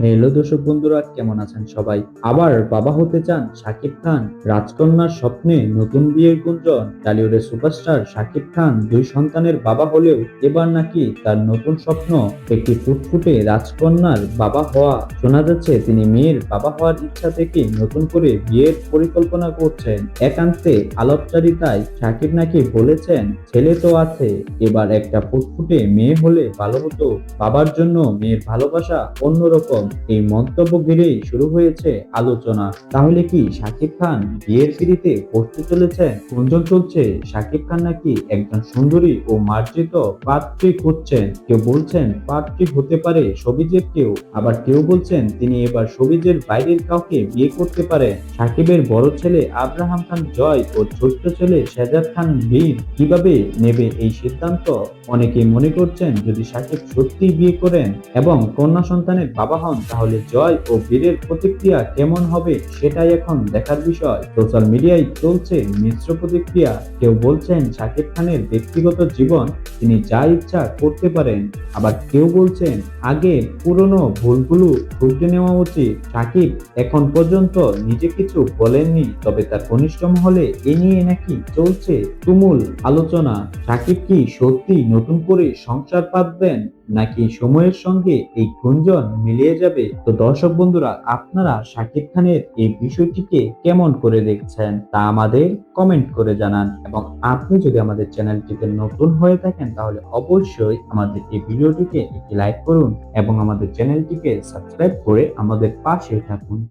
Hello দর্শক বন্ধুরা, কেমন আছেন সবাই? আবার বাবা হতে চান শাকিব খান। রাজকন্যার স্বপ্নে নতুন বিয়ের গুঞ্জন। টলিউডের সুপারস্টার শাকিব খান দুই সন্তানের বাবা হলেও এবার নাকি তার নতুন স্বপ্ন, একটি ফুটফুটে রাজকন্যার বাবা হওয়া। শোনা যাচ্ছে তিনি মেয়ের বাবা হওয়ার ইচ্ছা থেকে নতুন করে বিয়ের পরিকল্পনা করছেন। একান্তে আলাপচারিতায় শাকিব নাকি বলেছেন, ছেলে তো আছে, এবার একটা ফুটফুটে মেয়ে হলে ভালো হতো। বাবার জন্য মেয়ের ভালোবাসা অন্যরকম। এই মন্তব্য ঘিরেই শুরু হয়েছে আলোচনা। তাহলে কি শাকিব খান বিয়ের পিড়িতে বসতে চলেছেন গুঞ্জন চলছে? শাকিব খান নাকি একজন সুন্দরী ও মার্জিত পাত্রী খুঁজছেন? কেউ বলছেন পাত্রী হতে পারে সবিজের কেউ, আবার কেউ বলছেন তিনি এবার সবিজের বাইরের কাউকে বিয়ে করতে পারেন সাকিবের বড় ছেলে আব্রাহাম খান জয় ও ছোট্ট ছেলে শেজাদ খান বীর, কীভাবে নেবে এই সিদ্ধান্ত? অনেকে মনে করছেন যদি সাকিব সত্যি বিয়ে করেন এবং কন্যা সন্তানের বাবা হন তাহলে জয় ও বীরের প্রতিক্রিয়া কেমন হবে সেটাই এখন দেখার বিষয়। সোশ্যাল মিডিয়ায় চলছে মিশ্র প্রতিক্রিয়া। কেউ বলছেন সাকিব খানের ব্যক্তিগত জীবন, তিনি যা ইচ্ছা করতে পারেন। আবার কেউ বলছেন আগে পুরনো ভুলগুলো শুধরে নেওয়া উচিত। সাকিব এখন পর্যন্ত নিজে কিছু বলেননি, তবে তার ঘনিষ্ঠ মহলে এ নিয়ে নাকি চলছে তুমুল আলোচনা। শাকিব কি সত্যি নতুন করে সংসার পাতবেন নাকি সময়ের সঙ্গে এই গুঞ্জন মিলিয়ে যাবে? তো দর্শক বন্ধুরা, আপনারা শাকিব খানের এই বিষয়টিকে কেমন করে দেখছেন তা আমাদের কমেন্ট করে জানান। এবং আপনি যদি আমাদের চ্যানেলটিতে নতুন হয়ে থাকেন, তাহলে অবশ্যই আমাদের এই ভিডিওটিকে একটি লাইক করুন এবং আমাদের চ্যানেলটিকে সাবস্ক্রাইব করে আমাদের পাশে থাকুন।